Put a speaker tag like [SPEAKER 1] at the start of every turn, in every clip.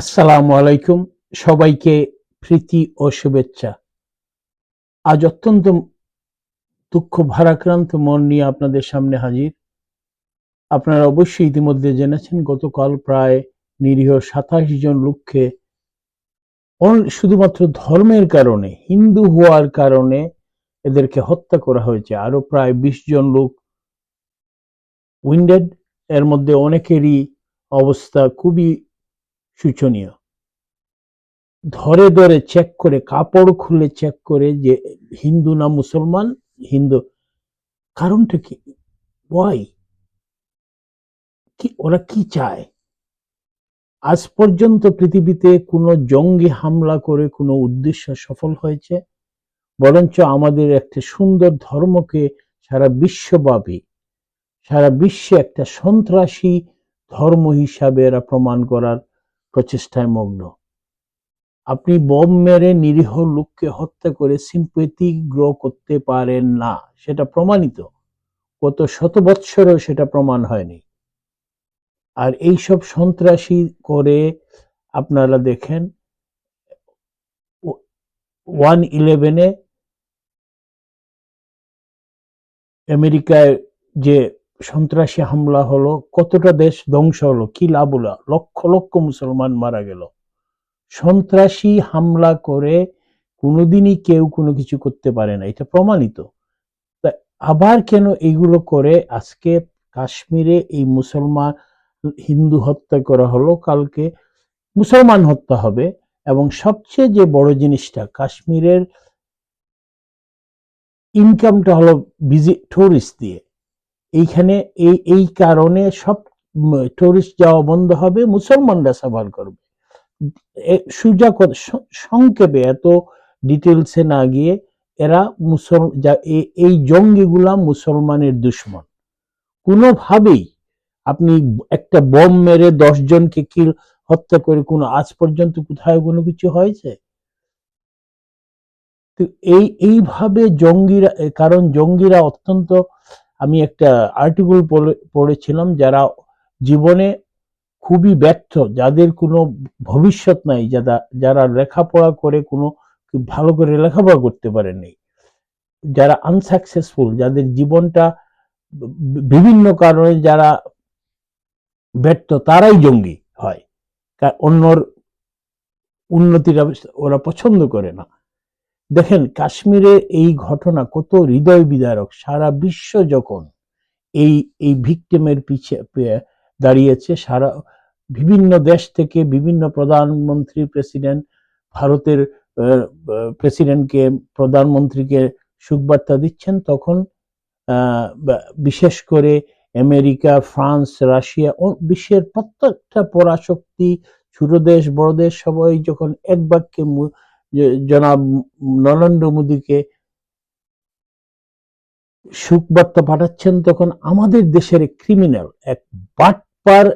[SPEAKER 1] আসসালামু আলাইকুম। সবাইকে প্রীতি ও শুভেচ্ছা। আজ অত্যন্ত দুঃখ ভারাক্রান্ত মন নিয়ে আপনাদের সামনে হাজির। আপনারা অবশ্যই ইতিমধ্যে জেনেছেন, গতকাল প্রায় নিরীহ সাতাশ জন লোককে শুধুমাত্র ধর্মের কারণে, হিন্দু হওয়ার কারণে এদেরকে হত্যা করা হয়েছে। আরও প্রায় বিশ জন লোক উইন্ডেড। এর মধ্যে অনেকেরই অবস্থা খুবই শোচনীয় ধরে ধরে চেক করে, কাপড় খুলে চেক করে যে হিন্দু না মুসলমান? হিন্দু। কারণটা কি? ওয়াই কি ওরা কি চায়? আজ পর্যন্ত পৃথিবীতে কোনো জঙ্গি হামলা করে কোনো উদ্দেশ্য সফল হয়েছে? বরঞ্চ আমাদের একটা সুন্দর ধর্মকে সারা বিশ্বব্যাপী, সারা বিশ্বে একটা সন্ত্রাসী ধর্ম হিসাবে এরা প্রমাণ করার প্রচেষ্টায় মগ্ন। আপনি বোম মেরে নিরীহ লোককে হত্যা করে সিম্পেথি গ্রো করতে পারেন না, সেটা প্রমাণিত। গত শত বৎসরেও সেটা প্রমাণ হয়নি। আর এইসব সন্ত্রাসী করে আপনারা দেখেন ওয়ান ইলেভেনে আমেরিকায় যে সন্ত্রাসী হামলা হলো, কতটা দেশ ধ্বংস হলো, কি লাভ হলো? লক্ষ লক্ষ মুসলমান মারা গেল। সন্ত্রাসী হামলা করে কোনোদিনই কেউ কোনো কিছু করতে পারে না, এটা প্রমাণিত। আবার কেন এইগুলো করে? আজকে কাশ্মীরে এই মুসলমান, হিন্দু হত্যা করা হলো, কালকে মুসলমান হত্যা হবে। এবং সবচেয়ে যে বড় জিনিসটা, কাশ্মীরের ইনকামটা হলো ভিজি টুরিস্ট দিয়ে। এইখানে এই এই কারণে সব টুরিস্ট যাওয়া বন্ধ হবে, মুসলমানরা সাফার করবে। সুজা সংক্ষেপে এত ডিটেলসে না গিয়ে এরা মুসল এই জঙ্গিগুলা মুসলমানের দুশ্মন। কোনোভাবেই আপনি একটা বোম মেরে দশ জনকে কিল হত্যা করে কোনো, আজ পর্যন্ত কোথায় কোনো কিছু হয়েছে? তো এই, এইভাবে জঙ্গিরা কারণ জঙ্গিরা অত্যন্ত আমি একটা আর্টিকেল পড়েছিলাম যারা জীবনে খুবই ব্যর্থ, যাদের কোনো ভবিষ্যৎ নাই, যারা যারা লেখাপড়া করে কোনো ভালো করে লেখাপড়া করতে পারেনি যারা আনসাকসেসফুল যাদের জীবনটা বিভিন্ন কারণে যারা ব্যর্থ, তারাই জঙ্গি হয়। অন্যর উন্নতির ওরা পছন্দ করে না। দেখেন, কাশ্মীরে এই ঘটনা কত হৃদয় বিদারক সারা বিশ্ব যখন এই এই ভিকটিমের পিছে দাঁড়িয়েছে, সারা বিভিন্ন দেশ থেকে বিভিন্ন প্রধানমন্ত্রী প্রেসিডেন্ট, ভারতের প্রেসিডেন্টকে, প্রধানমন্ত্রীকে সুখবার্তা দিচ্ছেন, তখন বিশেষ করে আমেরিকা, ফ্রান্স, রাশিয়া ও বিশ্বের প্রত্যেকটা পরাশক্তি ছোট দেশ বড় দেশ সবাই যখন এক বাক্যে জনাব নরেন্দ্র মোদীকে সুখবার্তা পাঠাচ্ছেন তখন আমাদের দেশের ক্রিমিনাল এক বাটপার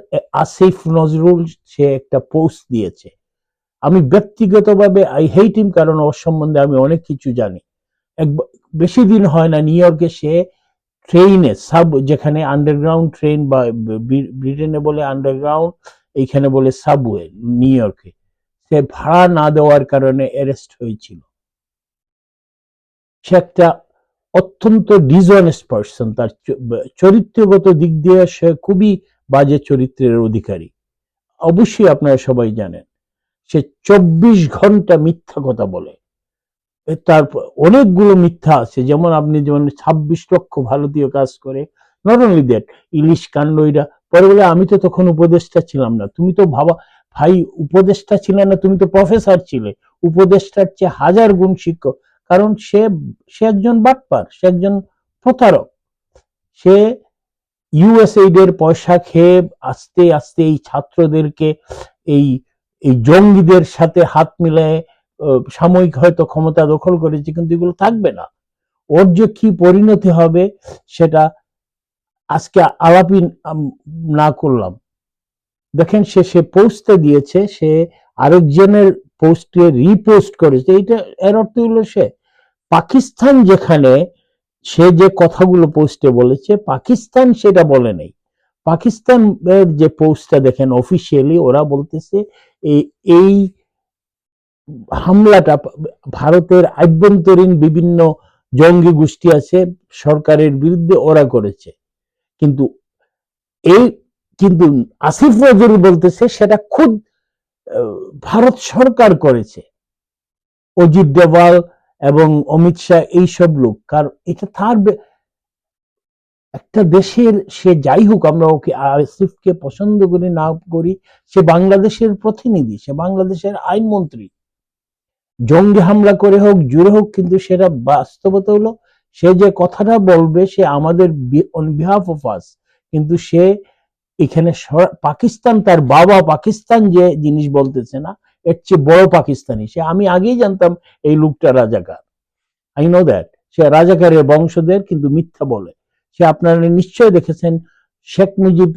[SPEAKER 1] আসিফ নজরুল সে একটা পোস্ট দিয়েছে। আমি ব্যক্তিগতভাবে আই হেট হিম কারণ ওর সম্বন্ধে আমি অনেক কিছু জানি। এক বেশি দিন হয় না নিউ ইয়র্কে সে ট্রেইনে সাব যেখানে আন্ডারগ্রাউন্ড ট্রেন বা ব্রিটেনে বলে আন্ডারগ্রাউন্ড এইখানে বলে সাবওয়ে নিউ ইয়র্কে সে ভাড়া না দেওয়ার কারণে অ্যারেস্ট হয়েছিল। সে একটা অত্যন্ত ডিসঅনেস্ট পার্সন তার চরিত্রগত দিক দিয়ে সে খুবই বাজে চরিত্রের অধিকারী। অবশ্যই আপনারা সবাই জানেন, সে চব্বিশ ঘণ্টা মিথ্যা কথা বলে। তার অনেকগুলো মিথ্যা আছে, যেমন আপনি যেমন ছাব্বিশ লক্ষ ভারতীয় কাজ করে নট অনলি দ্যাট ইলিশ কাণ্ড পরে বলে, আমি তো তখন উপদেষ্টা ছিলাম না, তুমি তো ভাবা ভাই, উপদেষ্টা ছিলে না, তুমি তো প্রফেসর ছিলে। উপদেষ্টার চেয়ে হাজার গুণ শিক্ষক। কারণ সে সে একজন বাটপার, সে একজন প্রতারক। সে ইউএসএইড এর পয়সা খেয়ে আস্তে আস্তে এই ছাত্রদেরকে, এই এই জঙ্গিদের সাথে হাত মিলায়ে সাময়িক হয়তো ক্ষমতা দখল করেছে, কিন্তু এগুলো থাকবে না। ওর যে কি পরিণতি হবে, সেটা আজকে আলাপি না করলাম। দেখেন সে সে পোস্টে দিয়েছে, সে আরেকজনের পোস্টে রিপোস্ট করেছে। এইটা, এর অর্থ হলো সে, পাকিস্তান যেখানে সে যে কথাগুলো পোস্টে বলেছে, পাকিস্তান সেটা বলে নেই। পাকিস্তানের যে পোস্টটা দেখেন অফিসিয়ালি ওরা বলতেছে এই এই হামলাটা ভারতের আভ্যন্তরীণ বিভিন্ন জঙ্গি গোষ্ঠী আছে, সরকারের বিরুদ্ধে ওরা করেছে। কিন্তু এই কিন্তু আসিফ নজরুল বলতেছে সেটা খুদ ভারত সরকার করেছে। অজিত ডোভাল এবং অমিত শাহ এইসব লোক কারণ এটা তার একটা দেশের সে যাই হোক, আমরা ওকে আসিফকে পছন্দ করি, না করি, সে বাংলাদেশের প্রতিনিধি, সে বাংলাদেশের আইনমন্ত্রী জঙ্গি হামলা করে হোক, জুড়ে হোক, কিন্তু সেটা বাস্তবতা হলো, সে যে কথাটা বলবে, সে আমাদের অন বিহাফ অফ আস কিন্তু সে এখানে পাকিস্তান, তার বাবা পাকিস্তান যে জিনিস বলতেছে না, এর চেয়ে বড় পাকিস্তানি। সে আমি আগেই জানতাম এই লোকটা রাজাকার। আই নো দ্যাট সে রাজাকারের বংশধর, কিন্তু মিথ্যা বলে। সে আপনারা নিশ্চয় দেখেছেন, শেখ মুজিব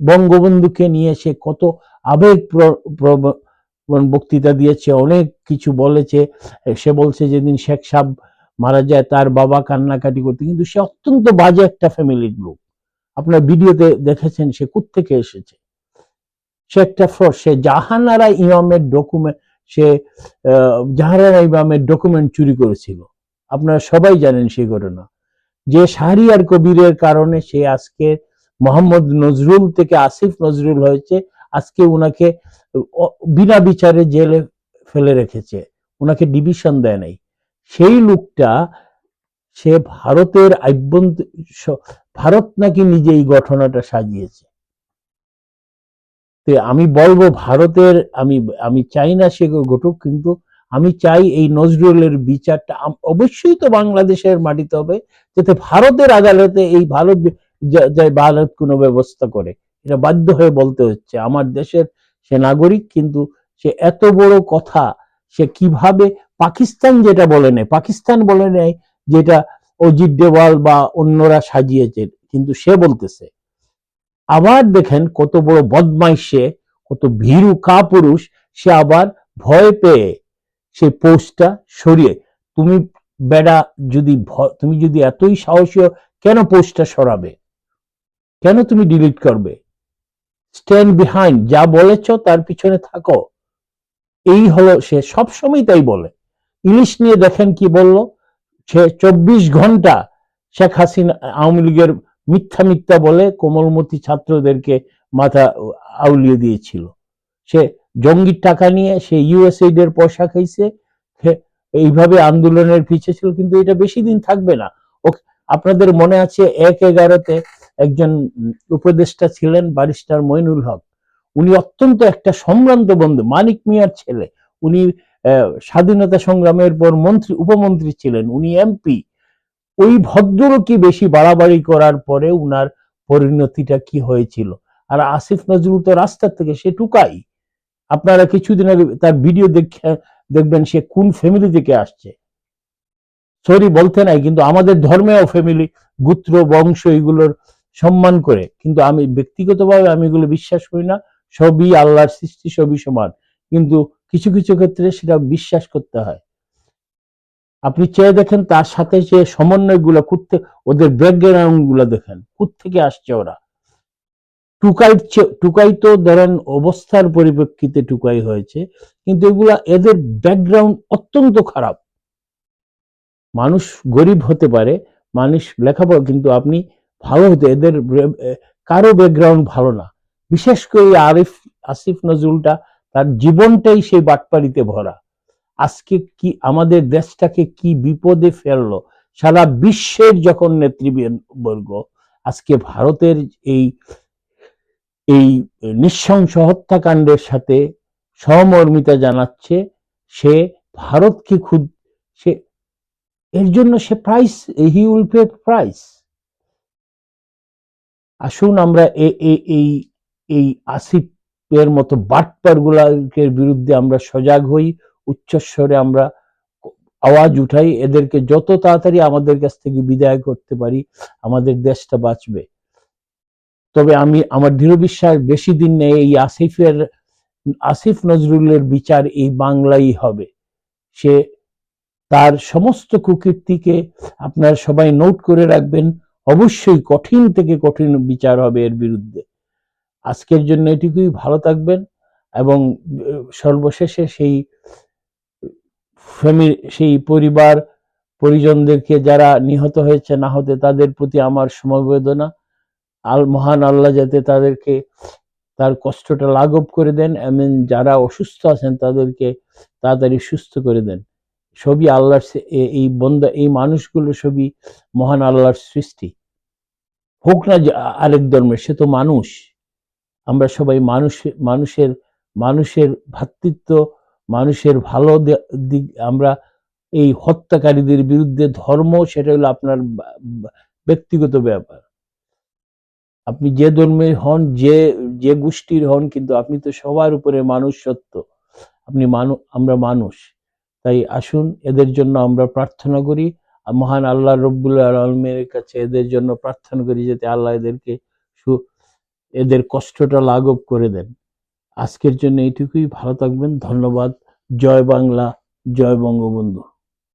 [SPEAKER 1] বঙ্গবন্ধুকে নিয়ে সে কত আবেগ বক্তৃতা দিয়েছে, অনেক কিছু বলেছে। সে বলছে যেদিন শেখ সাহেব মারা যায়, তার বাবা কান্নাকাটি করতে। কিন্তু সে অত্যন্ত বাজে একটা ফ্যামিলির লোক। আপনার ভিডিওতে দেখেছেন সে থেকে এসেছে। সে একটা ফ্রড, সে জাহানারা ইমামের ডকুমেন্ট সে জাহানারা ইমামের ডকুমেন্ট চুরি করেছিল। আপনারা সবাই জানেন সেই ঘটনা। যে শাহরিয়ার কবিরের কারণে সে আজকে মোহাম্মদ নজরুল থেকে আসিফ নজরুল হয়েছে, আজকে উনাকে বিনা বিচারে জেলে ফেলে রেখেছে। উনাকে ডিভিশন দেয় নাই। সেই লোকটা সে ভারতের আভ্যন্তর ভারত নাকি নিজে এই ঘটনাটা সাজিয়েছে। আমি বলব ভারতের, আমি আমি চাই না সে ঘটুক, কিন্তু আমি চাই এই নজরুলের বিচারটা অবশ্যই তো বাংলাদেশের মাটিতে হবে, যাতে ভারতের আদালতে এই ভারত ভারত কোনো ব্যবস্থা করে। এটা বাধ্য হয়ে বলতে হচ্ছে, আমার দেশের সে নাগরিক, কিন্তু সে এত বড় কথা, সে কীভাবে পাকিস্তান যেটা বলে নেয়, পাকিস্তান বলে নেয়, যেটা অজিত দেওয়াল বা অন্যরা সাজিয়েছে, কিন্তু সে বলতেছে, আবার দেখেন কত বড় বদমাইশ সে, কত ভীরু কাপুরুষ, সে আবার ভয় পেয়ে সেই পোস্টটা সরিয়ে, তুমি বেড়া যদি তুমি যদি এতই সাহসী কেন পোস্টটা সরাবে? কেন তুমি ডিলিট করবে? স্ট্যান্ড বিহাইন্ড যা বলেছ তার পিছনে থাকো। এই হলো সে, সবসময় তাই বলে। ইলিশ নিয়ে দেখেন কি বলল? চব্বিশ ঘণ্টা শেখ হাসিনা, আওয়ামী লীগের মিথ্যা মিথ্যা বলে কোমলমতি ছাত্রদেরকে মাথা আউলিয়ে দিয়েছিল। সে জঙ্গির টাকা নিয়ে, সে ইউএসএইড এর পয়সা খাইছে এইভাবে আন্দোলনের পিছে ছিল, কিন্তু এটা বেশি দিন থাকবে না। আপনাদের মনে আছে এক এগারোতে একজন উপদেষ্টা ছিলেন ব্যারিস্টার মইনুল হক। উনি অত্যন্ত একটা সম্ভ্রান্ত বন্ধু, মানিক মিয়ার ছেলে। উনি স্বাধীনতা সংগ্রামের পর মন্ত্রী, উপমন্ত্রী ছিলেন। উনি এমপি। ওই ভদ্রলোকই বেশি বাড়াবাড়ি করার পরে উনার পরিণতিটা কি হয়েছিল? আর আসিফ নজরুল তো রাস্তার থেকে, সে টুকাই। আপনারা কিছুদিন আগে তার ভিডিও দেখে, দেখবেন সে কোন ফ্যামিলি থেকে আসছে। সরি বলতে নাই, কিন্তু আমাদের ধর্মেও ফ্যামিলি গোত্র, বংশ এগুলোর সম্মান করে। কিন্তু আমি ব্যক্তিগতভাবে আমি এগুলো বিশ্বাস করি না। সবই আল্লাহর সৃষ্টি, সবই সমান। কিন্তু কিছু কিছু ক্ষেত্রে সেটা বিশ্বাস করতে হয়। আপনি চেয়ে দেখেন তার সাথে যে সমন্বয়গুলো করতে, ওদের ব্যাকগ্রাউন্ডগুলো দেখেন থেকে আসছে ওরা? টুকাই টুকাই তো ধরেন অবস্থার পরিপ্রেক্ষিতে টুকাই হয়েছে, কিন্তু এগুলা এদের ব্যাকগ্রাউন্ড অত্যন্ত খারাপ। মানুষ গরিব হতে পারে, মানুষ লেখাপড়া, কিন্তু আপনি ভালো হতে, এদের কারও ব্যাকগ্রাউন্ড ভালো না। বিশেষ করে আরিফ, আসিফ নজরুলটা তার জীবনটাই সেই বাটপাড়িতে ভরা। আজকে কি আমাদের দেশটাকে কি বিপদে ফেলল? সারা বিশ্বের যখন নেতৃবর্গ আজকে ভারতের এই এই নৃশংস হত্যাকাণ্ডের সাথে সহমর্মিতা জানাচ্ছে, সে ভারতকে খুদ, সে, এর জন্য সে price he will pay price আসুন আমরা এই এই আসিফের মতো বাটপারগুলার বিরুদ্ধে আমরা সজাগ হই, উচ্চস্বরে আমরা আওয়াজ উঠাই, এদেরকে যত তাড়াতাড়ি আমাদের কাছ থেকে বিদায় করতে পারি, আমাদের দেশটা বাঁচবে। তবে আমি, আমার দৃঢ় বিশ্বাস, বেশি দিন নেই, এই আসিফের, আসিফ নজরুলের বিচার এই বাংলাই হবে। সে তার সমস্ত কুকীর্তিকে আপনারা সবাই নোট করে রাখবেন, অবশ্যই কঠিন থেকে কঠিন বিচার হবে এর বিরুদ্ধে। আজকের জন্য এটুকুই, ভালো থাকবেন এবং সর্বশেষে সেই ফ্যামিলি সেই পরিবার, পরিজনদেরকে যারা নিহত হয়েছে, না হতে তাদের প্রতি আমার সমবেদনা। আল, মহান আল্লাহ যাতে তাদেরকে তার কষ্টটা লাঘব করে দেন এবং যারা অসুস্থ আছেন তাদেরকে তাড়াতাড়ি সুস্থ করে দেন। সবই আল্লাহর এই বন্দা এই মানুষগুলো সবই মহান আল্লাহর সৃষ্টি। হোক না আরেক ধর্মের, সে তো মানুষ। আমরা সবাই মানুষ মানুষের মানুষের ভ্রাতৃত্ব মানুষের ভালো দিক, আমরা এই হত্যাকারীদের বিরুদ্ধে ধর্ম, সেটা হলো আপনার ব্যক্তিগত ব্যাপার। আপনি যে ধর্মের হন, যে যে গোষ্ঠীর হন, কিন্তু আপনি তো সবার উপরে মানুষ সত্য আপনি মানুষ আমরা মানুষ। তাই আসুন, এদের জন্য আমরা প্রার্থনা করি। মহান আল্লাহ রব্বুল আলমের কাছে এদের জন্য প্রার্থনা করি, যাতে আল্লাহ এদেরকে সু- এদের কষ্টটা লাঘব করে দেন। আজকের জন্য এইটুকুই। ভালো থাকবেন। ধন্যবাদ। জয় বাংলা। জয় বঙ্গবন্ধু।